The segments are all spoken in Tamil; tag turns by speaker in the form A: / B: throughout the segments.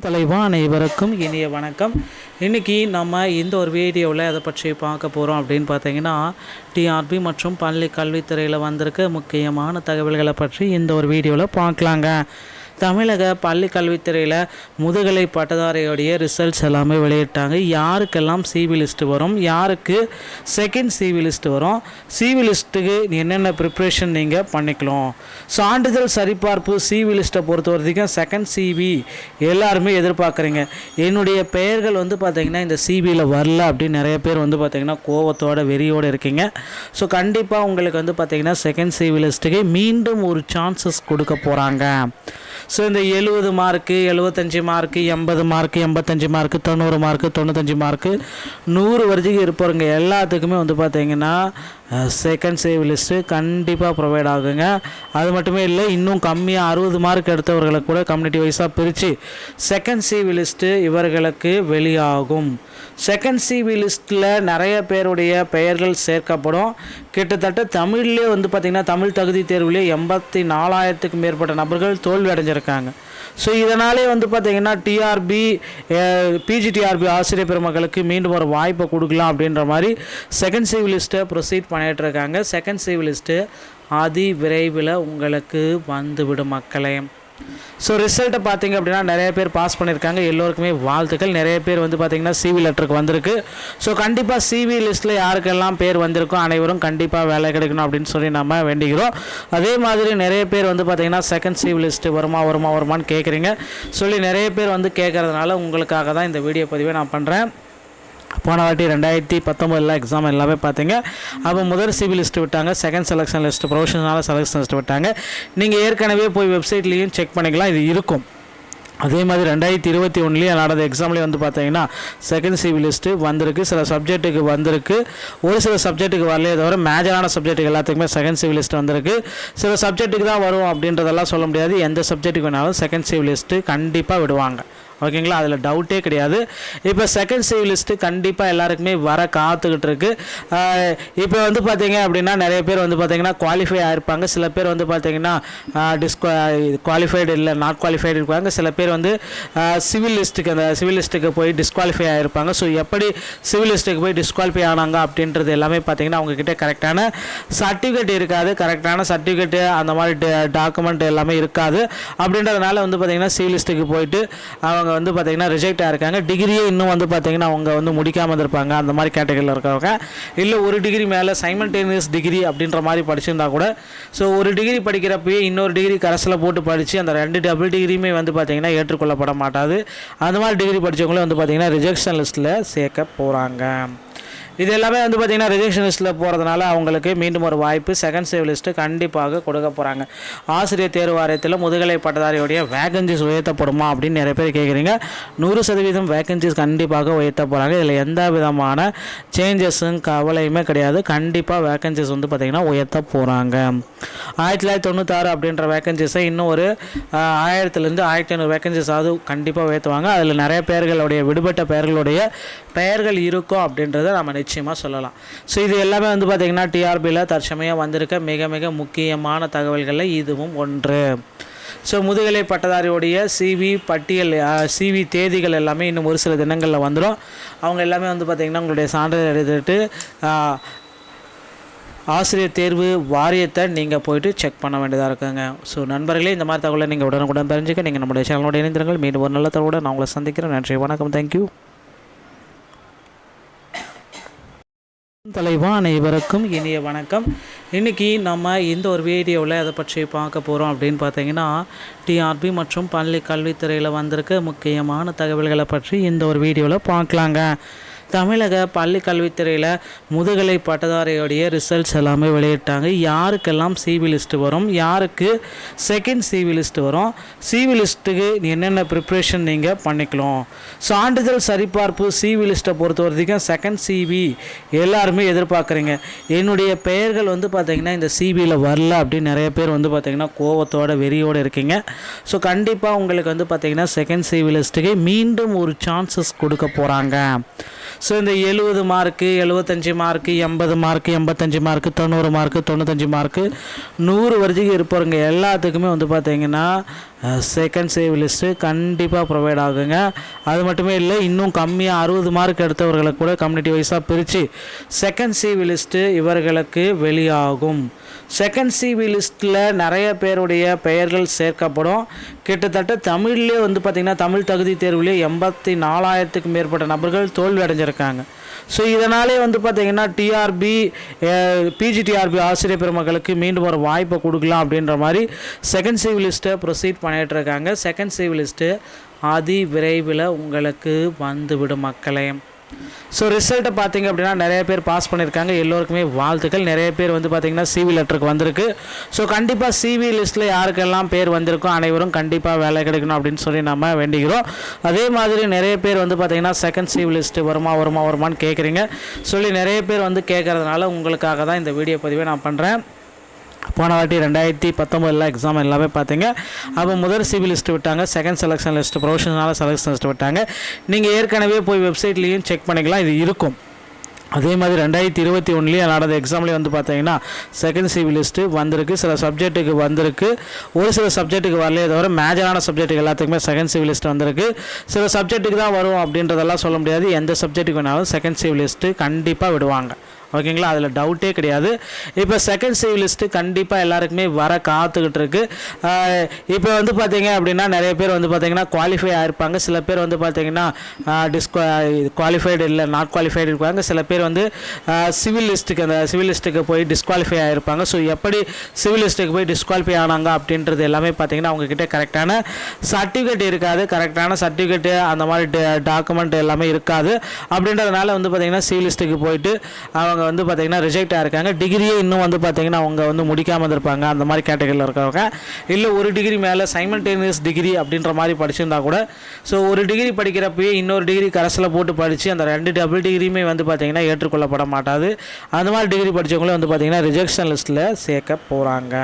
A: தலைவா அனைவருக்கும் இனிய வணக்கம். இன்றைக்கி நம்ம இந்த ஒரு வீடியோவில் அதை பற்றி பார்க்க போகிறோம் அப்படின்னு பார்த்தீங்கன்னா டிஆர்பி மற்றும் பள்ளி கல்வித்துறையில் வந்திருக்க முக்கியமான தகவல்களை பற்றி இந்த ஒரு வீடியோவில் பார்க்கலாங்க. தமிழக பள்ளி கல்வித்துறையில் முதுகலை பட்டதாரியோடைய ரிசல்ட்ஸ் எல்லாமே வெளியிட்டாங்க. யாருக்கெல்லாம் சிவிலிஸ்ட் வரும்? யாருக்கு செகண்ட் சிவி வரும்? சிவி லிஸ்ட்டுக்கு என்னென்ன ப்ரிப்ரேஷன் நீங்கள் பண்ணிக்கலாம்? சான்றிதழ் சரிபார்ப்பு சிவி லிஸ்ட்டை பொறுத்த வரைக்கும் செகண்ட் சிவி எல்லாருமே எதிர்பார்க்குறீங்க. என்னுடைய பெயர்கள் வந்து பார்த்திங்கன்னா இந்த சிவியில் வரல அப்படின்னு நிறைய பேர் வந்து பார்த்திங்கன்னா கோவத்தோட வெறியோடு இருக்கீங்க. ஸோ கண்டிப்பாக உங்களுக்கு வந்து பார்த்திங்கன்னா செகண்ட் சிவி லிஸ்ட்டுக்கு மீண்டும் ஒரு சான்சஸ் கொடுக்க போகிறாங்க ஸோ இந்த எழுபது மார்க்கு எழுபத்தஞ்சி மார்க்கு எண்பது மார்க்கு எண்பத்தஞ்சு மார்க்கு தொண்ணூறு மார்க்கு தொண்ணூத்தஞ்சு மார்க்கு நூறு வரைக்கும் இருப்பவங்க எல்லாத்துக்குமே வந்து பார்த்திங்கன்னா செகண்ட் சேவ் லிஸ்ட்டு கண்டிப்பாக ப்ரொவைட் ஆகுங்க. அது மட்டுமே இல்லை இன்னும் கம்மியாக அறுபது மார்க் எடுத்தவர்களை கூட கம்யூனிட்டி வைஸாக பிரித்து செகண்ட் சிவி லிஸ்ட்டு இவர்களுக்கு வெளியாகும். செகண்ட் சிவி லிஸ்ட்டில் நிறைய பேருடைய பெயர்கள் சேர்க்கப்படும். கிட்டத்தட்ட தமிழ்லேயே வந்து பார்த்திங்கன்னா தமிழ் தகுதி தேர்வுலேயே எண்பத்தி நாலாயிரத்துக்கும் மேற்பட்ட நபர்கள் தோல்வி அடைஞ்சிருக்காங்க. ஸோ இதனாலே வந்து பார்த்திங்கன்னா டிஆர்பி பிஜிடிஆர்பி ஆசிரியர் பெருமக்களுக்கு மீண்டும் ஒரு வாய்ப்பை கொடுக்கலாம் அப்படின்ற மாதிரி செகண்ட் சிவிலிஸ்ட்டை ப்ரொசீட் பண்ணிகிட்டு இருக்காங்க. செகண்ட் சிவிலிஸ்ட்டு அதி விரைவில் உங்களுக்கு வந்துவிடும் மக்களே. ஸோ ரிசல்ட்டை பார்த்தீங்க அப்படின்னா நிறைய பேர் பாஸ் பண்ணியிருக்காங்க. எல்லோருக்குமே வாழ்த்துக்கள். நிறைய பேர் வந்து பார்த்தீங்கன்னா சிவி லெட்டருக்கு வந்திருக்கு. ஸோ கண்டிப்பாக சிவி லிஸ்ட்டில் யாருக்கெல்லாம் பேர் வந்திருக்கோ அனைவரும் கண்டிப்பாக வேலை கிடைக்கணும் அப்படின்னு சொல்லி நம்ம வேண்டிக்கிறோம். அதே மாதிரி நிறைய பேர் வந்து பார்த்தீங்கன்னா செகண்ட் சிவி லிஸ்ட்டு வருமா வருமா வருமான்னு கேட்குறீங்க. சொல்லி நிறைய பேர் வந்து கேட்குறதுனால உங்களுக்காக தான் இந்த வீடியோ பதிவை நான் பண்ணுறேன் போன வாட்டி ரெண்டாயிரத்தி பத்தொம்பதில் எக்ஸாம் எல்லாமே பார்த்தீங்க. அப்போ முதல் சிபி லிஸ்ட் விட்டாங்க second selection list provisional selection list விட்டாங்க. நீங்கள் ஏற்கனவே போய் வெப்சைட்லேயும் செக் பண்ணிக்கலாம் இது இருக்கும். அதே மாதிரி ரெண்டாயிரத்தி இருபத்தி ஒன்றுலேயே நடந்த எக்ஸாம்லேயே வந்து பார்த்தீங்கன்னா செகண்ட் சிவி லிஸ்ட்டு வந்திருக்கு. சில சப்ஜெக்ட்டுக்கு வந்திருக்கு. ஒரு சில சப்ஜெக்ட்டுக்கு வரலையே தவிர மேஜரான சப்ஜெக்ட்டுக்கு எல்லாத்துக்குமே செகண்ட் சிவி லிஸ்ட் வந்திருக்கு. சில சப்ஜெக்ட்டுக்கு தான் வரும் அப்படின்றதெல்லாம் சொல்ல முடியாது. எந்த சப்ஜெக்ட்டுக்கு வேணாலும் செகண்ட் சிவி லிஸ்ட்டு கண்டிப்பாக விடுவாங்க. ஓகேங்களா? அதில் டவுட்டே கிடையாது. இப்போ செகண்ட் சேவ் லிஸ்ட்டு கண்டிப்பாக எல்லாருக்குமே வர காத்துக்கிட்டு இருக்கு. இப்போ வந்து பார்த்தீங்க அப்படின்னா நிறைய பேர் வந்து பார்த்தீங்கன்னா குவாலிஃபை ஆயிருப்பாங்க. சில பேர் வந்து பார்த்தீங்கன்னா டிஸ்குவா குவாலிஃபைடு இல்லை நாட் குவாலிஃபைடு இருப்பாங்க. சில பேர் வந்து சிவில் லிஸ்ட்டுக்கு அந்த சிவில் லிஸ்ட்டுக்கு போய் டிஸ்குவாலிஃபை ஆகிருப்பாங்க ஸோ எப்படி சிவில் லிஸ்ட்டுக்கு போய் டிஸ்குவாலிஃபை ஆனாங்க அப்படின்றது எல்லாமே பார்த்தீங்கன்னா அவங்கக்கிட்ட கரெக்டான சர்டிஃபிகேட் இருக்காது. கரெக்டான சர்டிஃபிகேட்டு அந்த மாதிரி டாக்குமெண்ட் எல்லாமே இருக்காது. அப்படின்றதுனால வந்து பார்த்தீங்கன்னா சிவில் லிஸ்ட்டுக்கு போயிட்டு அவங்க வந்து பார்த்தீங்கன்னா ரிஜெக்ட் ஆகிருக்காங்க டிகிரியே இன்னும் வந்து பார்த்தீங்கன்னா அவங்க வந்து முடிக்காமல் இருப்பாங்க அந்த மாதிரி கேட்டகரியில் இருக்கிறவங்க. இல்லை ஒரு டிகிரி மேலே சைமல்டேனியஸ் டிகிரி அப்படின்ற மாதிரி படிச்சிருந்தா கூட ஸோ ஒரு டிகிரி படிக்கிறப்பயே இன்னொரு டிகிரி கரஸில் போட்டு படித்து அந்த ரெண்டு டபுள் டிகிரியுமே வந்து பார்த்தீங்கன்னா ஏற்றுக்கொள்ளப்பட மாட்டாது. அந்த மாதிரி டிகிரி படித்தவங்களும் வந்து பார்த்தீங்கன்னா ரிஜெக்ஷன் லிஸ்ட்டில் சேர்க்க போகிறாங்க இது எல்லாமே வந்து பார்த்திங்கன்னா ரிஜெக்ஷன் லிஸ்ட்டில் போகிறதுனால அவங்களுக்கு மீண்டும் ஒரு வாய்ப்பு. செகண்ட் சேவ் லிஸ்ட்டு கண்டிப்பாக கொடுக்க போகிறாங்க ஆசிரியர் தேர்வு வாரியத்தில் முதுகலை பட்டதாரியுடைய வேகன்சிஸ் உயர்த்தப்படுமா அப்படின்னு நிறைய பேர் கேட்குறீங்க நூறு சதவீதம் வேகன்சிஸ் கண்டிப்பாக உயர்த்த போகிறாங்க இதில் எந்த விதமான சேஞ்சஸும் கவலையுமே கிடையாது. கண்டிப்பாக வேகன்சிஸ் வந்து பார்த்திங்கன்னா உயர்த்த போகிறாங்க ஆயிரத்தி தொள்ளாயிரத்தி தொண்ணூத்தாறு அப்படின்ற வேகன்சிஸை இன்னும் ஒரு ஆயிரத்துலேருந்து ஆயிரத்தி ஐநூறு வேகன்சிஸாவது கண்டிப்பாக உயர்த்துவாங்க. அதில் நிறைய பேர்களுடைய விடுபட்ட பெயர்களுடைய பெயர்கள் இருக்கும் அப்படின்றத நம்ம நிச்சயமாக சொல்லலாம். ஸோ இது எல்லாமே வந்து பார்த்திங்கன்னா டிஆர்பியில் தற்சமயம் வந்திருக்க மிக மிக முக்கியமான தகவல்களில் இதுவும் ஒன்று. ஸோ முதுகலை பட்டதாரியோடைய சிவி பட்டியல் சிவி தேதிகள் எல்லாமே இன்னும் ஒரு சில தினங்களில் வந்துடும் அவங்க எல்லாமே வந்து பார்த்திங்கன்னா உங்களுடைய சான்றிதழ் எழுதிட்டு ஆசிரியர் தேர்வு வாரியத்தை நீங்கள் போயிட்டு செக் பண்ண வேண்டியதாக இருக்குங்க. ஸோ நண்பர்களே இந்த மாதிரி தகவலை நீங்கள் உடனுக்குடன் தெரிஞ்சுக்க நீங்கள் நம்முடைய சேனலோட இணைந்திருங்கள். மீண்டும் ஒரு நல்ல தகவலோட நான் உங்களை சந்திக்கிறேன். நன்றி வணக்கம். தேங்க்யூ தலைவா அனைவருக்கும் இனிய வணக்கம். இன்றைக்கி நம்ம இந்த ஒரு வீடியோவில் அதை பற்றி பார்க்க போகிறோம் அப்படின்னு பார்த்தீங்கன்னா டிஆர்பி மற்றும் பள்ளி கல்வித்துறையில் வந்திருக்க முக்கியமான தகவல்களை பற்றி இந்த ஒரு வீடியோவில் பார்க்கலாங்க. தமிழக பள்ளி கல்வித்துறையில் முதுகலை பட்டதாரியோடைய ரிசல்ட்ஸ் எல்லாமே வெளியிட்டாங்க. யாருக்கெல்லாம் சிவி வரும்? யாருக்கு செகண்ட் சிவிலிஸ்ட் வரும்? சிவி லிஸ்ட்டுக்கு என்னென்ன ப்ரிப்ரேஷன் நீங்கள் பண்ணிக்கலாம்? சான்றிதழ் சரிபார்ப்பு சிவி லிஸ்ட்டை பொறுத்த வரைக்கும் செகண்ட் சிவி எல்லாருமே எதிர்பார்க்குறீங்க. என்னுடைய பெயர்கள் வந்து பார்த்திங்கன்னா இந்த சிவியில் வரல அப்படின்னு நிறைய பேர் வந்து பார்த்திங்கன்னா கோவத்தோட வெறியோடு இருக்கீங்க. ஸோ கண்டிப்பாக உங்களுக்கு வந்து பார்த்திங்கன்னா செகண்ட் சிவி லிஸ்ட்டுக்கு மீண்டும் ஒரு சான்சஸ் கொடுக்க போகிறாங்க ஸோ இந்த எழுபது மார்க்கு எழுபத்தஞ்சி மார்க்கு எண்பது மார்க்கு எண்பத்தஞ்சு மார்க்கு தொண்ணூறு மார்க்கு தொண்ணூத்தஞ்சு மார்க்கு நூறு வரைக்கும் இருப்பாருங்க எல்லாத்துக்குமே வந்து பார்த்திங்கன்னா செகண்ட் சேவ் லிஸ்ட்டு கண்டிப்பாக ப்ரொவைட் ஆகுங்க. அது மட்டுமே இல்லை இன்னும் கம்மியாக அறுபது மார்க் எடுத்தவர்களை கூட கம்யூனிட்டி வைஸாக பிரித்து செகண்ட் சிவி லிஸ்ட்டு இவர்களுக்கு வெளியாகும். செகண்ட் சிவி லிஸ்ட்டில் நிறைய பேருடைய பெயர்கள் சேர்க்கப்படும். கிட்டத்தட்ட தமிழ்லேயே வந்து பார்த்திங்கன்னா தமிழ் தகுதி தேர்வுலேயே எண்பத்தி நாலாயிரத்துக்கு மேற்பட்ட நபர்கள் தோல்வி அடைஞ்சிருக்காங்க ஸோ இதனாலே வந்து பார்த்திங்கன்னா டிஆர்பி பிஜிடிஆர்பி ஆசிரியர் பெருமக்களுக்கு மீண்டும் ஒரு வாய்ப்பை கொடுக்கலாம் அப்படின்ற மாதிரி செகண்ட் சிவிலிஸ்ட்டை ப்ரொசீட் பண்ணிகிட்டு இருக்காங்க. செகண்ட் சிவிலிஸ்ட்டு அதி விரைவில் உங்களுக்கு வந்துவிடும் மக்களே. ஸோ ரிசல்ட்டை பார்த்தீங்க அப்படின்னா நிறைய பேர் பாஸ் பண்ணியிருக்காங்க. எல்லோருக்குமே வாழ்த்துக்கள். நிறைய பேர் வந்து பார்த்தீங்கன்னா சிவி லெட்டருக்கு வந்திருக்கு. ஸோ கண்டிப்பாக சிவி லிஸ்ட்டில் யாருக்கெல்லாம் பேர் வந்திருக்கோ அனைவரும் கண்டிப்பாக வேலை கிடைக்கணும் அப்படின்னு சொல்லி நம்ம வேண்டிக்கிறோம். அதே மாதிரி நிறைய பேர் வந்து பார்த்திங்கன்னா செகண்ட் சிவி லிஸ்ட்டு வருமா வருமா வருமான்னு கேட்குறீங்க. சொல்லி நிறைய பேர் வந்து கேட்குறதுனால உங்களுக்காக தான் இந்த வீடியோ பதிவை நான் பண்ணுறேன் போன வாட்டி ரெண்டாயிரத்தி பத்தொம்பதில் எக்ஸாம் எல்லாமே பார்த்தீங்க. அப்போ முதல் சிவி லிஸ்ட் விட்டாங்க செகண்ட் செலெக்ஷன் லிஸ்ட் ப்ரொஃபஷனலாக செலெக்ஷன் லிஸ்ட் விட்டாங்க. நீங்கள் ஏற்கனவே போய் வெப்சைட்லேயும் செக் பண்ணிக்கலாம் இது இருக்கும். அதே மாதிரி ரெண்டாயிரத்தி இருபத்தி ஒன்றுலேயும் நடந்த எக்ஸாம்லேயே வந்து பார்த்தீங்கன்னா செகண்ட் சிவி லிஸ்ட்டு வந்திருக்கு. சில சப்ஜெக்ட்டுக்கு வந்திருக்கு. ஒரு சில சப்ஜெக்ட்டுக்கு வரலையே தவிர மேஜரான சப்ஜெக்ட்டுக்கு எல்லாத்துக்குமே செகண்ட் சிவி லிஸ்ட் வந்திருக்கு. சில சப்ஜெக்ட்டுக்கு தான் வரும் அப்படின்றதெல்லாம் சொல்ல முடியாது. எந்த சப்ஜெக்ட்டுக்கு வேணாலும் செகண்ட் சிவி லிஸ்ட்டு கண்டிப்பாக விடுவாங்க. ஓகேங்களா? அதில் டவுட்டே கிடையாது. இப்போ செகண்ட் சேவ் லிஸ்ட்டு கண்டிப்பாக எல்லாருக்குமே வர காத்துக்கிட்டு இருக்கு. இப்போ வந்து பார்த்தீங்க அப்படின்னா நிறைய பேர் வந்து பார்த்தீங்கன்னா குவாலிஃபை ஆயிருப்பாங்க. சில பேர் வந்து பார்த்தீங்கன்னா டிஸ்குவா குவாலிஃபைடு இல்லை நாட் குவாலிஃபைடு இருப்பாங்க. சில பேர் வந்து சிவில் லிஸ்ட்டுக்கு அந்த சிவில் லிஸ்ட்டுக்கு போய் டிஸ்குவாலிஃபை ஆகிருப்பாங்க ஸோ எப்படி சிவில் லிஸ்ட்டுக்கு போய் டிஸ்குவாலிஃபை ஆனாங்க அப்படின்றது எல்லாமே பார்த்தீங்கன்னா அவங்கக்கிட்ட கரெக்டான சர்டிஃபிகேட் இருக்காது. கரெக்டான சர்டிஃபிகேட்டு அந்த மாதிரி டாக்குமெண்ட் எல்லாமே இருக்காது. அப்படின்றதுனால வந்து பார்த்தீங்கன்னா சிவில் லிஸ்ட்டுக்கு போயிட்டு அவங்க வந்து பார்த்திங்கன்னா ரிஜெக்ட் ஆகிருக்காங்க டிகிரியே இன்னும் வந்து பார்த்திங்கன்னா அவங்க வந்து முடிக்காமல் இருந்திருப்பாங்க. அந்த மாதிரி கேட்டகரியில் இருக்கிறவங்க. இல்லை ஒரு டிகிரி மேலே சைமல்டேனியஸ் டிகிரி அப்படின்ற மாதிரி படிச்சிருந்தா கூட ஸோ ஒரு டிகிரி படிக்கிறப்பயே இன்னொரு டிகிரி கரஸில் போட்டு படித்து அந்த ரெண்டு டபுள் டிகிரியுமே வந்து பார்த்தீங்கன்னா ஏற்றுக்கொள்ளப்பட மாட்டாது. அந்த மாதிரி டிகிரி படித்தவங்களே வந்து பார்த்தீங்கன்னா ரிஜெக்ஷன் லிஸ்ட்டில் சேர்க்க போகிறாங்க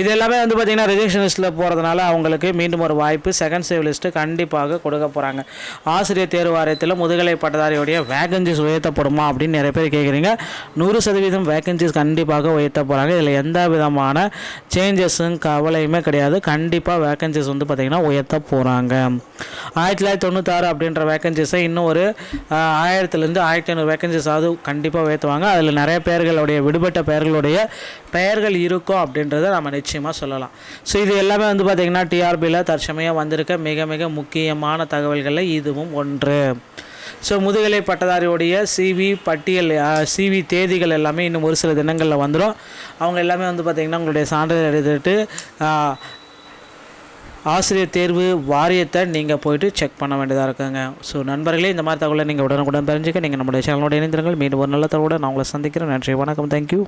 A: இது எல்லாமே வந்து பார்த்திங்கன்னா ரிஜெக்ஷன் லிஸ்ட்டில் போகிறதுனால அவங்களுக்கு மீண்டும் ஒரு வாய்ப்பு செகண்ட் சேவ் லிஸ்ட்டு கண்டிப்பாக கொடுக்க போகிறாங்க ஆசிரியர் தேர்வு வாரியத்தில் முதுகலை பட்டதாரியுடைய வேகன்சிஸ் உயர்த்தப்படுமா அப்படின்னு நிறைய பேர் கேட்குறீங்க நூறு சதவீதம் வேகன்சிஸ் கண்டிப்பாக உயர்த்த போகிறாங்க இதில் எந்த விதமான சேஞ்சஸும் கவலையுமே கிடையாது. கண்டிப்பாக வேகன்சிஸ் வந்து பார்த்திங்கன்னா உயர்த்த போகிறாங்க ஆயிரத்தி தொள்ளாயிரத்தி தொண்ணூத்தாறு அப்படின்ற வேகன்சிஸை இன்னும் ஒரு ஆயிரத்துலேருந்து ஆயிரத்தி ஐநூறு வேகன்சிஸாவது கண்டிப்பாக உயர்த்துவாங்க. அதில் நிறைய பேர்களுடைய விடுபட்ட பெயர்களுடைய பெயர்கள் இருக்கும் அப்படின்றத நம்ம நிச்சயமாக சொல்லலாம். ஸோ இது எல்லாமே வந்து பார்த்திங்கன்னா டிஆர்பியில் தற்சமயம் வந்திருக்க மிக மிக முக்கியமான தகவல்களில் இதுவும் ஒன்று. ஸோ முதுகலை பட்டதாரியோடைய சிவி பட்டியல் சிவி தேதிகள் எல்லாமே இன்னும் ஒரு சில தினங்களில் வந்துடும் அவங்க எல்லாமே வந்து பார்த்திங்கன்னா உங்களுடைய சான்றிதழ் எழுதிட்டு ஆசிரியர் தேர்வு வாரியத்தை நீங்கள் போயிட்டு செக் பண்ண வேண்டியதாக இருக்குங்க. ஸோ நண்பர்களே இந்த மாதிரி தகவலை நீங்கள் உடனுக்குடன் தெரிஞ்சுக்க நீங்கள் நம்முடைய சேனலோட இணைந்திருங்கள். மீண்டும் ஒரு நல்ல தகவலோட நான் உங்களை சந்திக்கிறேன். நன்றி வணக்கம். தேங்க்யூ